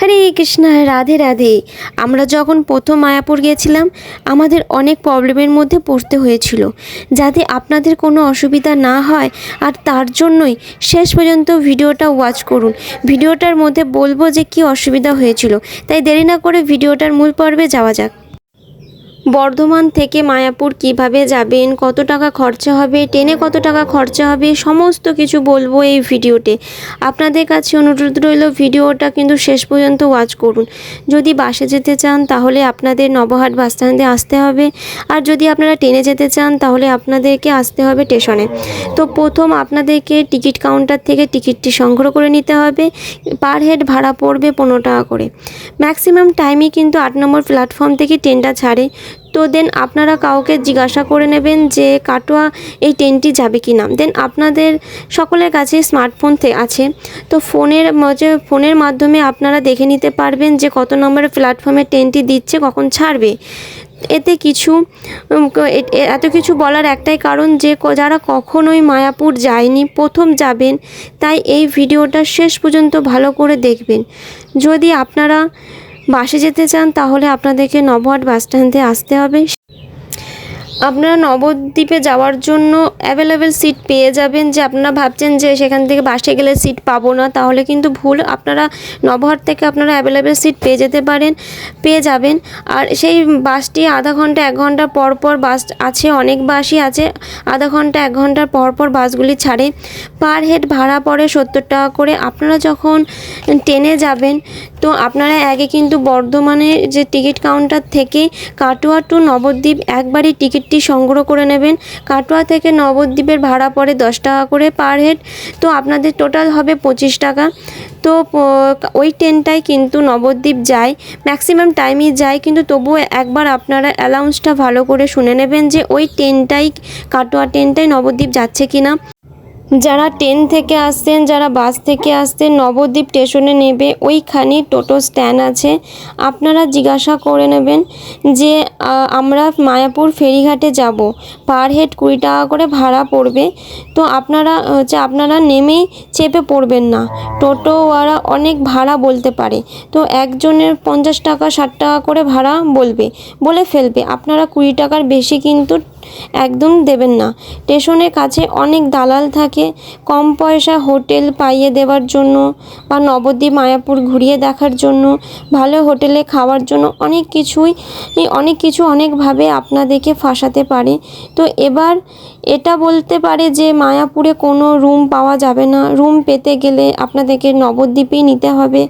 হরে কৃষ্ণ, রাধে রাধে। আমরা যখন প্রথম মায়াপুর গেছিলাম আমাদের অনেক প্রবলেমের মধ্যে পড়তে হয়েছিল। যাতে আপনাদের কোনো অসুবিধা না হয়, আর তার জন্যই শেষ পর্যন্ত ভিডিওটা ওয়াচ করুন। ভিডিওটার মধ্যে বলব যে কি অসুবিধা হয়েছিল। তাই দেরি না করে ভিডিওটার মূল পর্বে যাওয়া যাক। বর্ধমান থেকে মায়াপুর কীভাবে যাবেন, কত টাকা খরচা হবে, ট্রেনে কত টাকা খরচা হবে, সমস্ত কিছু বলব এই ভিডিওতে। আপনাদের কাছে অনুরোধ রইল ভিডিওটা কিন্তু শেষ পর্যন্ত ওয়াচ করুন। যদি বাসে যেতে চান তাহলে আপনাদের নবহাট বাস স্ট্যান্ডে আসতে হবে। আর যদি আপনারা ট্রেনে যেতে চান তাহলে আপনাদেরকে আসতে হবে স্টেশনে। তো প্রথম আপনাদেরকে টিকিট কাউন্টার থেকে টিকিটটি সংগ্রহ করে নিতে হবে। পার হেড ভাড়া পড়বে পনেরো টাকা করে। ম্যাক্সিমাম টাইমই কিন্তু আট নম্বর প্ল্যাটফর্ম থেকে ট্রেনটা ছাড়ে। তো দেন আপনারা কাউকে জিজ্ঞাসা করে নেবেন যে, কাটোয়া, এই ট্রেনটি যাবে কি না দেন আপনাদের সকলের কাছে স্মার্টফোন আছে। তো ফোনের ফোনের মাধ্যমে আপনারা দেখে নিতে পারবেন যে, কত নম্বরের প্ল্যাটফর্মে ট্রেনটি দিচ্ছে, কখন ছাড়বে। এতে কিছু এত কিছু বলার একটাই কারণ যে যারা কখনোই মায়াপুর যায়নি, প্রথম যাবেন, তাই এই ভিডিওটা শেষ পর্যন্ত ভালো করে দেখবেন। যদি আপনারা বাসে যেতে চান তাহলে আপনাদেরকে নবহাট বাস স্ট্যান্ডে আসতে হবে। আপনারা নবদ্বীপে যাওয়ার জন্য অ্যাভেলেবেল সিট পেয়ে যাবেন যে আপনারা ভাবছেন যে সেখান থেকে বাসে গেলে সিট পাবো না, তাহলে কিন্তু ভুল। আপনারা নবহাট থেকে আপনারা অ্যাভেলেবেল সিট পেয়ে যেতে পারেন, পেয়ে যাবেন। আর সেই বাসটি আধা ঘণ্টা, এক ঘণ্টা পর পর বাস আছে, অনেক বাসই আছে। আধা ঘণ্টা, এক ঘণ্টার পর পর বাসগুলি ছাড়ে। পার হেড ভাড়া পড়ে সত্তর টাকা করে। আপনারা যখন ট্রেনে যাবেন, তো আপনারা আগে কিন্তু বর্ধমানে যে টিকিট কাউন্টার থেকে কাটোয়া টু নবদ্বীপ একবারই টিকিটটি সংগ্রহ করে নেবেন। কাটোয়া থেকে নবদ্বীপের ভাড়া পড়ে দশ টাকা করে পার হেড। তো আপনাদের টোটাল হবে পঁচিশ টাকা। তো ওই ট্রেনটাই কিন্তু নবদ্বীপ যায়। ম্যাক্সিমাম টাইমই যায়, কিন্তু তবুও একবার আপনারা অ্যালাউন্সটা ভালো করে শুনে নেবেন যে ওই ট্রেনটাই, কাটোয়া ট্রেনটাই নবদ্বীপ যাচ্ছে কি না যারা ট্রেন থেকে আসছেন, যারা বাস থেকে আসছেন, নবদ্বীপ স্টেশনে নেবে, ওইখানে টোটো স্ট্যান্ড আছে। আপনারা জিজ্ঞাসা করে নেবেন যে আমরা মায়াপুর ফেরিঘাটে যাব। পার হেড কুড়ি টাকা করে ভাড়া পড়বে। তো আপনারা হচ্ছে আপনারা নেমেই চেপে পড়বেন না। টোটোওয়ালা অনেক ভাড়া বলতে পারে। তো একজনের পঞ্চাশ টাকা, ষাট টাকা করে ভাড়া বলবে, বলে ফেলবে। আপনারা কুড়ি টাকার বেশি কিন্তু একদম দেবেন না। স্টেশনের কাছে অনেক দালাল থাকে। কম পয়সা হোটেল পাইয়ে দেওয়ার জন্য বা নবদ্বীপ, মায়াপুর ঘুরিয়ে দেখার জন্য, ভালো হোটেলে খাওয়ার জন্য অনেক কিছুই, অনেক কিছু অনেকভাবে আপনাদেরকে ফাঁসাতে পারে। তো এবার এটা বলতে পারে যে মায়াপুরে কোনো রুম পাওয়া যাবে না। রুম পেতে গেলে আপনাদেরকে নবদ্বীপেই নিতে হবে।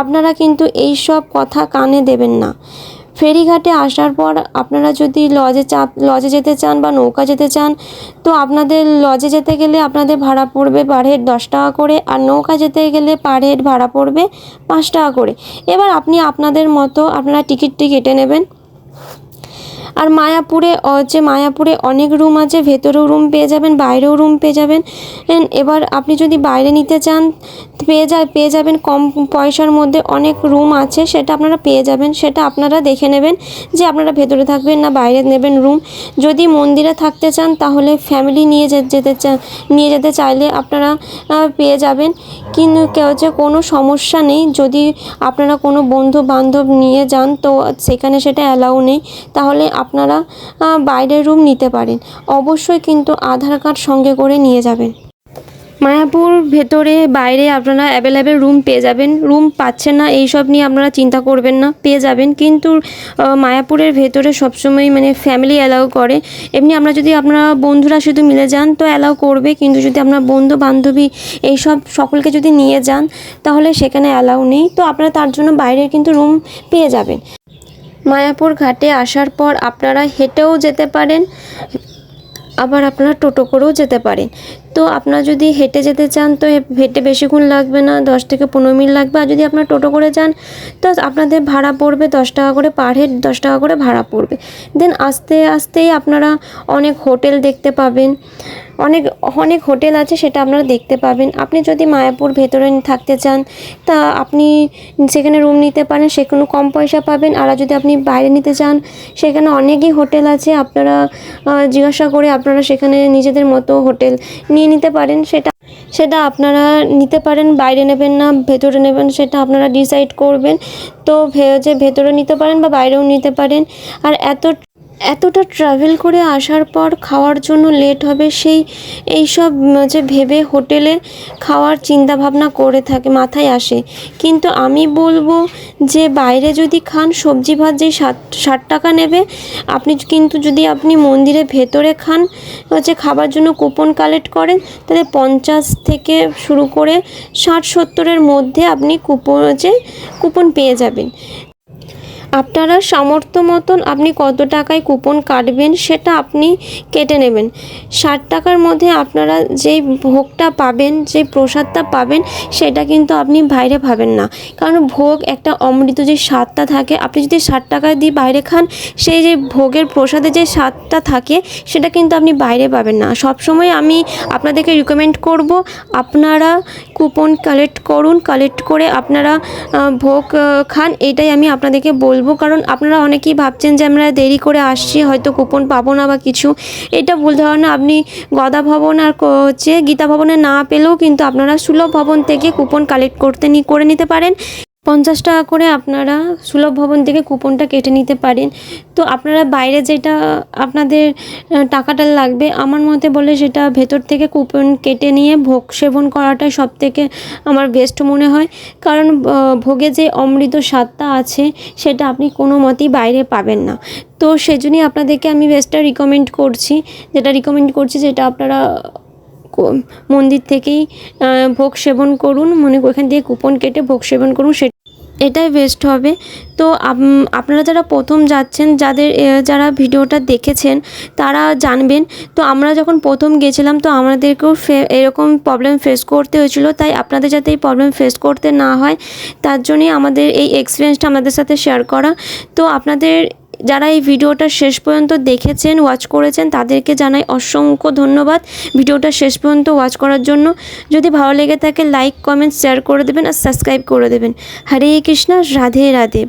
আপনারা কিন্তু এই সব কথা কানে দেবেন না। ফেরিঘাটে আসার পর আপনারা যদি লজে চাপ লজে যেতে চান বা নৌকা যেতে চান, তো আপনাদের লজে যেতে গেলে আপনাদের ভাড়া পড়বে পার হেড দশ টাকা করে, আর নৌকা যেতে গেলে পার হেড ভাড়া পড়বে পাঁচ টাকা করে। এবার আপনি আপনাদের মতো আপনারা টিকিটটি কেটে নেবেন। আর মায়াপুরে হচ্ছে মায়াপুরে অনেক রুম আছে, ভেতরেও রুম পেয়ে যাবেন, বাইরেও রুম পেয়ে যাবেন। এবার আপনি যদি বাইরে নিতে চান, পেয়ে যা, পেয়ে যাবেন কম পয়সার মধ্যে অনেক রুম আছে, সেটা আপনারা পেয়ে যাবেন। সেটা আপনারা দেখে নেবেন যে আপনারা ভেতরে থাকবেন না বাইরে নেবেন রুম যদি মন্দিরে থাকতে চান, তাহলে ফ্যামিলি নিয়ে যেতে নিয়ে যেতে চাইলে আপনারা পেয়ে যাবেন। কিন্তু কে হচ্ছে কোনো সমস্যা নেই, যদি আপনারা কোনো বন্ধু বান্ধব নিয়ে যান, তো সেখানে সেটা অ্যালাউ নেই। তাহলে আপনারা বাইরের রুম নিতে পারেন। অবশ্যই কিন্তু আধার কার্ড সঙ্গে করে নিয়ে যাবেন। মায়াপুর ভেতরে বাইরে আপনারা অ্যাভেলেবেল রুম পেয়ে যাবেন। রুম পাচ্ছেন না এই সব নিয়ে আপনারা চিন্তা করবেন না, পেয়ে যাবেন। কিন্তু মায়াপুরের ভেতরে সবসময় মানে ফ্যামিলি অ্যালাউ করে। এমনি আমরা যদি আপনারা বন্ধুরা শুধু মিলে যান তো অ্যালাউ করবে। কিন্তু যদি আপনার বন্ধু বান্ধবী এইসব সকলকে যদি নিয়ে যান, তাহলে সেখানে অ্যালাউ নেই। তো আপনারা তার জন্য বাইরে কিন্তু রুম পেয়ে যাবেন। মায়াপুর ঘাটে আসার পর আপনারা হেঁটেও যেতে পারেন, আবার আপনারা টোটো করেও যেতে পারেন। তো আপনারা যদি হেঁটে যেতে চান, তো হেঁটে বেশিক্ষণ লাগবে না, দশ থেকে পনেরো মিনিট লাগবে। আর যদি আপনারা টোটো করে যান, তো আপনাদের ভাড়া পড়বে দশ টাকা করে পার হেড, দশ টাকা করে ভাড়া পড়বে। দেন আস্তে আস্তেই আপনারা অনেক হোটেল দেখতে পাবেন। অনেক অনেক হোটেল আছে, সেটা আপনারা দেখতে পাবেন। আপনি যদি মায়াপুর ভেতরে থাকতে চান, তা আপনি সেখানে রুম নিতে পারেন, সেখানে কম পয়সা পাবেন। আর যদি আপনি বাইরে নিতে চান, সেখানে অনেকই হোটেল আছে। আপনারা জিজ্ঞাসা করে আপনারা সেখানে নিজেদের মতো হোটেল নিয়ে নিতে পারেন। সেটা সেটা আপনারা নিতে পারেন, বাইরে নেবেন না, ভেতরে নেবেন, সেটা আপনারা ডিসাইড করবেন। তো যে ভেতরে নিতে পারেন বা বাইরেও নিতে পারেন। আর এত এতটা ট্রাভেল করে আসার পর খাওয়ার জন্য লেট হবে সেই এইসব উম, যে ভেবে হোটেলে খাওয়ার চিন্তা ভাবনা করে থাকে মাথায় আসে। কিন্তু আমি বলব যে বাইরে যদি খান সবজি ভাত যে ষাট ষাট টাকা নেবে আপনি কিন্তু যদি আপনি মন্দিরের ভেতরে খান হচ্ছে খাবার জন্য কুপন কালেক্ট করেন তাহলে পঞ্চাশ থেকে শুরু করে ষাট সত্তরের মধ্যে আপনি কুপন হচ্ছে কুপন পেয়ে যাবেন। আপনারা সামর্থ্য মতন আপনি কত টাকায় কুপন কাটবেন সেটা আপনি কেটে নেবেন। ষাট টাকার মধ্যে আপনারা যেই ভোগটা পাবেন যে প্রসাদটা পাবেন, সেটা কিন্তু আপনি বাইরে পাবেন না। কারণ ভোগ একটা অমৃত যে স্বাদটা থাকে, আপনি যদি ষাট টাকা দিয়ে বাইরে খান, সেই যে ভোগের প্রসাদে যে স্বাদটা থাকে, সেটা কিন্তু আপনি বাইরে পাবেন না। সবসময় আমি আপনাদেরকে রিকমেন্ড করব, আপনারা কুপন কালেক্ট করুন কালেক্ট করে আপনারা ভোগ খান, এটাই আমি আপনাদেরকে বলব, কারণ আপনারা অনেকেই ভাবছেন যে আমরা দেরি করে আসছি, হয়তো কুপন পাবো না বা কিছু। এটা ভুল ধারণা। আপনি গদা ভবন আর হচ্ছে গীতা ভবনে না পেলেও কিন্তু আপনারা সুলভ ভবন থেকে কুপন কালেক্ট করতে নি করে নিতে পারেন। পঞ্চাশ টাকা করে আপনারা সুলভ ভবন থেকে কুপনটা কেটে নিতে পারেন। তো আপনারা বাইরে যেটা আপনাদের টাকাটা লাগবে, আমার মতে বলে সেটা ভেতর থেকে কুপন কেটে নিয়ে ভোগ সেবন করাটাই সব থেকে আমার বেস্ট মনে হয়। কারণ ভোগে যে অমৃত স্বাদটা আছে, সেটা আপনি কোনো মতেই বাইরে পাবেন না। তো সেজন্যই আপনাদেরকে আমি বেস্টটা রিকমেন্ড করছি। যেটা রিকমেন্ড করছি যেটা আপনারা মন্দির থেকেই ভোগ সেবন করুন। মনে ওখান থেকে কুপন কেটে ভোগ সেবন করুন, সে এটাই বেস্ট হবে। তো আপনারা যারা প্রথম যাচ্ছেন, যাদের যারা ভিডিওটা দেখেছেন, তারা জানবেন, তো আমরা যখন প্রথম গেছিলাম, তো আমাদেরকেও এরকম প্রবলেম ফেস করতে হয়েছিল। তাই আপনাদের যাতে এই প্রবলেম ফেস করতে না হয়, তার জন্যই আমাদের এই এক্সপিরিয়েন্সটা আমাদের সাথে শেয়ার করা। তো আপনাদের যারা এই ভিডিওটা শেষ পর্যন্ত দেখেছেন ওয়াচ করেছেন, তাদেরকে জানাই অসংখ্য ধন্যবাদ। ভিডিওটা শেষ পর্যন্ত ওয়াচ করার জন্য। যদি ভালো লেগে থাকে লাইক কমেন্ট শেয়ার করে দেবেন আর সাবস্ক্রাইব করে দেবেন। হরে কৃষ্ণ, রাধে রাধে।